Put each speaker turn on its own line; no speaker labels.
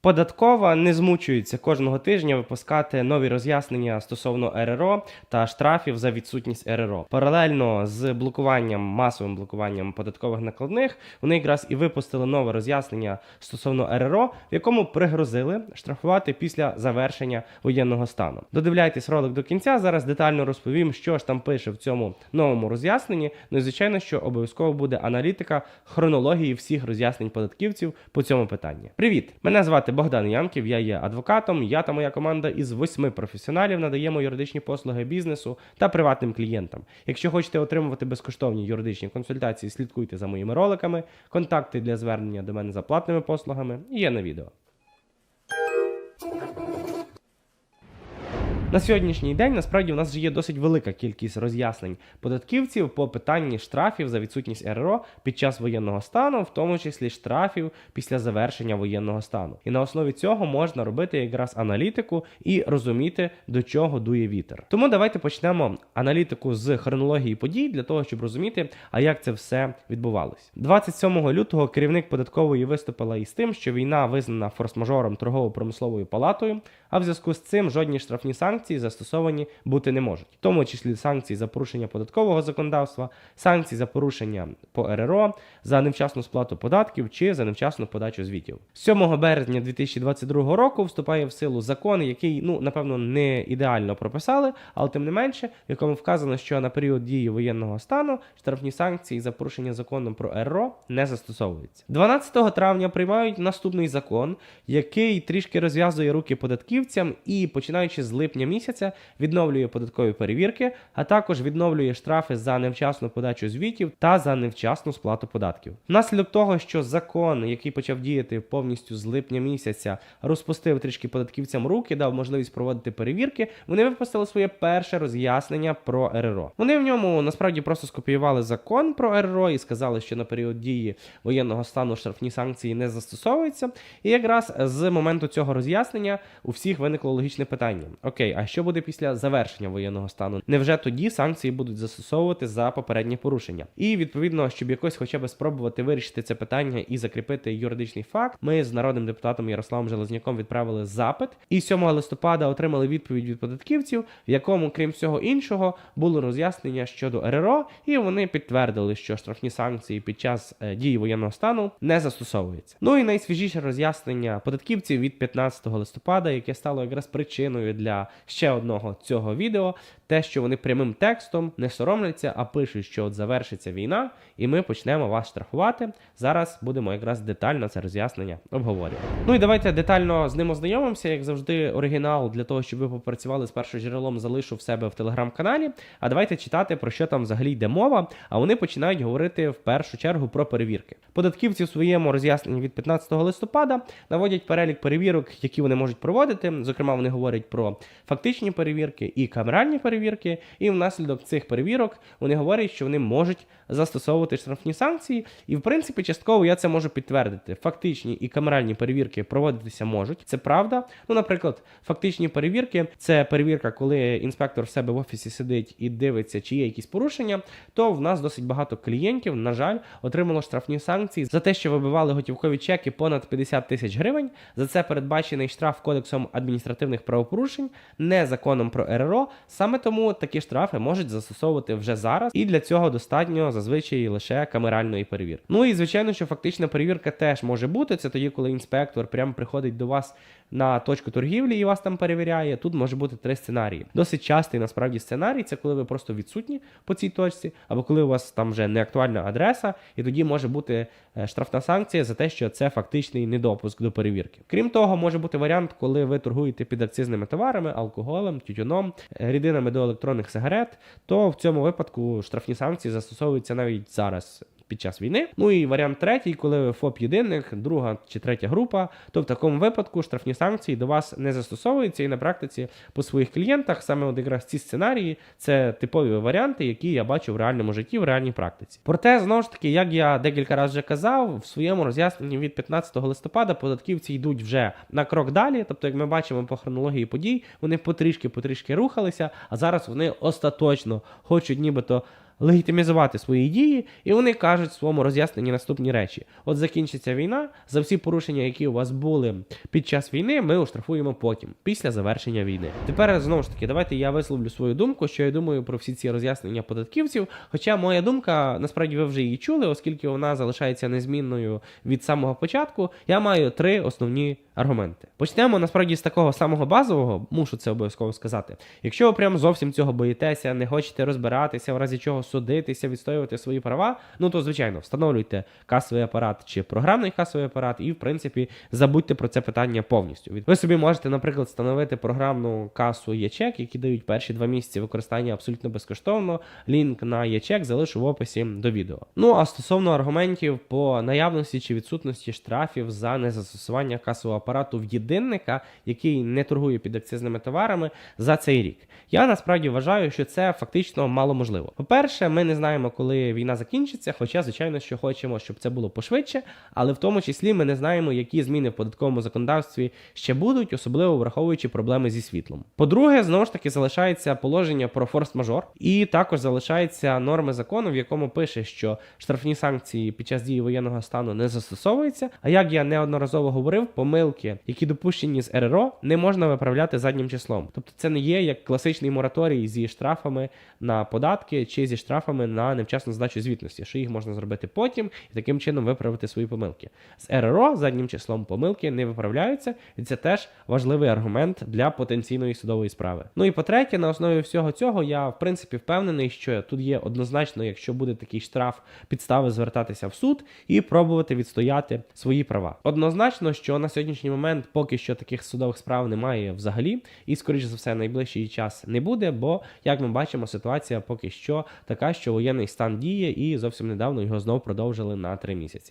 Податкова не змучується кожного тижня випускати нові роз'яснення стосовно РРО та штрафів за відсутність РРО. Паралельно з блокуванням, масовим блокуванням податкових накладних, вони якраз і випустили нове роз'яснення стосовно РРО, в якому пригрозили штрафувати після завершення воєнного стану. Додивляйтесь ролик до кінця. Зараз детально розповім, що ж там пише в цьому новому роз'ясненні. Ну і звичайно, що обов'язково буде аналітика хронології всіх роз'яснень податківців по цьому питанні. Привіт! Мене звати Богдан Янків, я є адвокатом. Я та моя команда із восьми професіоналів надаємо юридичні послуги бізнесу та приватним клієнтам. Якщо хочете отримувати безкоштовні юридичні консультації, слідкуйте за моїми роликами. Контакти для звернення до мене за платними послугами є на відео. На сьогоднішній день насправді у нас вже є досить велика кількість роз'яснень податківців по питанні штрафів за відсутність РРО під час воєнного стану, в тому числі штрафів після завершення воєнного стану. І на основі цього можна робити якраз аналітику і розуміти, до чого дує вітер. Тому давайте почнемо аналітику з хронології подій для того, щоб розуміти, а як це все відбувалось. 27 лютого керівник податкової виступила із тим, що війна визнана форс-мажором торгово-промисловою палатою, а в зв'язку з цим жодні штрафні санкції застосовані бути не можуть, в тому числі санкції за порушення податкового законодавства, санкції за порушення по РРО, за невчасну сплату податків чи за невчасну подачу звітів. 7 березня 2022 року вступає в силу закон, який ну напевно не ідеально прописали, але тим не менше, в якому вказано, що на період дії воєнного стану штрафні санкції за порушення закону про РРО не застосовуються. 12 травня приймають наступний закон, який трішки розв'язує руки податківцям і починаючи з липня місяця відновлює податкові перевірки, а також відновлює штрафи за невчасну подачу звітів та за невчасну сплату податків. Внаслідок того, що закон, який почав діяти повністю з липня місяця, розпустив трішки податківцям руки, дав можливість проводити перевірки. Вони випустили своє перше роз'яснення про РРО. Вони в ньому насправді просто скопіювали закон про РРО і сказали, що на період дії воєнного стану штрафні санкції не застосовуються. І якраз з моменту цього роз'яснення у всіх виникло логічне питання: Окей, а що буде після завершення воєнного стану? Невже тоді санкції будуть застосовувати за попередні порушення? І відповідно, щоб якось хоча б спробувати вирішити це питання і закріпити юридичний факт, ми з народним депутатом Ярославом Железняком відправили запит, і 7 листопада отримали відповідь від податківців, в якому, крім всього іншого, було роз'яснення щодо РРО, і вони підтвердили, що штрафні санкції під час е, дії воєнного стану не застосовуються. Ну і найсвіжіше роз'яснення податківців від 15 листопада, яке стало якраз причиною для ще одного цього відео, те, що вони прямим текстом не соромляться, а пишуть, що от завершиться війна, і ми почнемо вас штрафувати. Зараз будемо якраз детально це роз'яснення обговорювати. Ну і давайте детально з ним ознайомимося, як завжди, оригінал для того, щоб ви попрацювали з першоджерелом, залишу в себе в телеграм-каналі. А давайте читати про що там взагалі йде мова. А вони починають говорити в першу чергу про перевірки. Податківці в своєму роз'ясненні від 15 листопада наводять перелік перевірок, які вони можуть проводити. Зокрема, вони говорять про фактичні перевірки і камеральні перевірки. І внаслідок цих перевірок вони говорять, що вони можуть застосовувати штрафні санкції. І в принципі, частково я це можу підтвердити. Фактичні і камеральні перевірки проводитися можуть. Це правда. Ну, наприклад, фактичні перевірки це перевірка, коли інспектор в себе в офісі сидить і дивиться, чи є якісь порушення. То в нас досить багато клієнтів, на жаль, отримало штрафні санкції за те, що вибивали готівкові чеки понад 50 тисяч гривень. За це передбачений штраф кодексом адміністративних правопорушень, не законом про РРО. Саме тому такі штрафи можуть застосовувати вже зараз, і для цього достатньо зазвичай лише камеральної перевірки. Ну і звичайно, що фактична перевірка теж може бути. Це тоді, коли інспектор прямо приходить до вас на точку торгівлі і вас там перевіряє. Тут може бути три сценарії. Досить частий насправді сценарій це коли ви просто відсутні по цій точці, або коли у вас там вже не актуальна адреса, і тоді може бути штрафна санкція за те, що це фактичний недопуск до перевірки. Крім того, може бути варіант, коли ви торгуєте під акцизними товарами, алкоголем, тютюном, е, рідинами до електронних сигарет, то в цьому випадку штрафні санкції застосовуються навіть зараз під час війни. Ну і варіант третій, коли ФОП єдиних, друга чи третя група, то в такому випадку штрафні санкції до вас не застосовуються, і на практиці по своїх клієнтах саме от якраз ці сценарії це типові варіанти, які я бачу в реальному житті, в реальній практиці. Проте знову ж таки, як я декілька разів вже казав, в своєму роз'ясненні від 15 листопада податківці йдуть вже на крок далі. Тобто, як ми бачимо по хронології подій, вони потрішки-потрішки рухалися, а зараз вони остаточно хочуть нібито легітимізувати свої дії, і вони кажуть в своєму роз'ясненні наступні речі: от закінчиться війна, за всі порушення, які у вас були під час війни, ми оштрафуємо потім, після завершення війни. Тепер знову ж таки, давайте я висловлю свою думку, що я думаю про всі ці роз'яснення податківців. Хоча моя думка, насправді ви вже її чули, оскільки вона залишається незмінною від самого початку. Я маю три основні аргументи. Почнемо насправді з такого самого базового, мушу це обов'язково сказати. Якщо ви прям зовсім цього боїтеся, не хочете розбиратися, в разі чого судитися, відстоювати свої права, ну то звичайно встановлюйте касовий апарат чи програмний касовий апарат, і в принципі забудьте про це питання повністю. Ви собі можете, наприклад, встановити програмну касу ячек, які дають перші два місяці використання абсолютно безкоштовно. Лінк на ячек залишу в описі до відео. Ну а стосовно аргументів по наявності чи відсутності штрафів за незастосування касового апарату в єдинника, який не торгує під акцизними товарами за цей рік. Я насправді вважаю, що це фактично мало можливо. По-перше, ми не знаємо, коли війна закінчиться, хоча, звичайно, що хочемо, щоб це було пошвидше, але в тому числі ми не знаємо, які зміни в податковому законодавстві ще будуть, особливо враховуючи проблеми зі світлом. По-друге, знову ж таки залишається положення про форс-мажор, і також залишаються норми закону, в якому пише, що штрафні санкції під час дії воєнного стану не застосовуються. А як я неодноразово говорив, помилки, які допущені з РРО, не можна виправляти заднім числом. Тобто це не є як класичний мораторій зі штрафами на податки чи зі штрафами на невчасну здачу звітності, що їх можна зробити потім і таким чином виправити свої помилки. З РРО заднім числом помилки не виправляються, і це теж важливий аргумент для потенційної судової справи. Ну і по-третє, на основі всього цього я в принципі впевнений, що тут є однозначно, якщо буде такий штраф, підстави звертатися в суд і пробувати відстояти свої права. Однозначно, що на сьогоднішній момент поки що таких судових справ немає взагалі, і скоріш за все найближчий час не буде, бо як ми бачимо, ситуація поки що така, що воєнний стан діє, і зовсім недавно його знов продовжили на три місяці.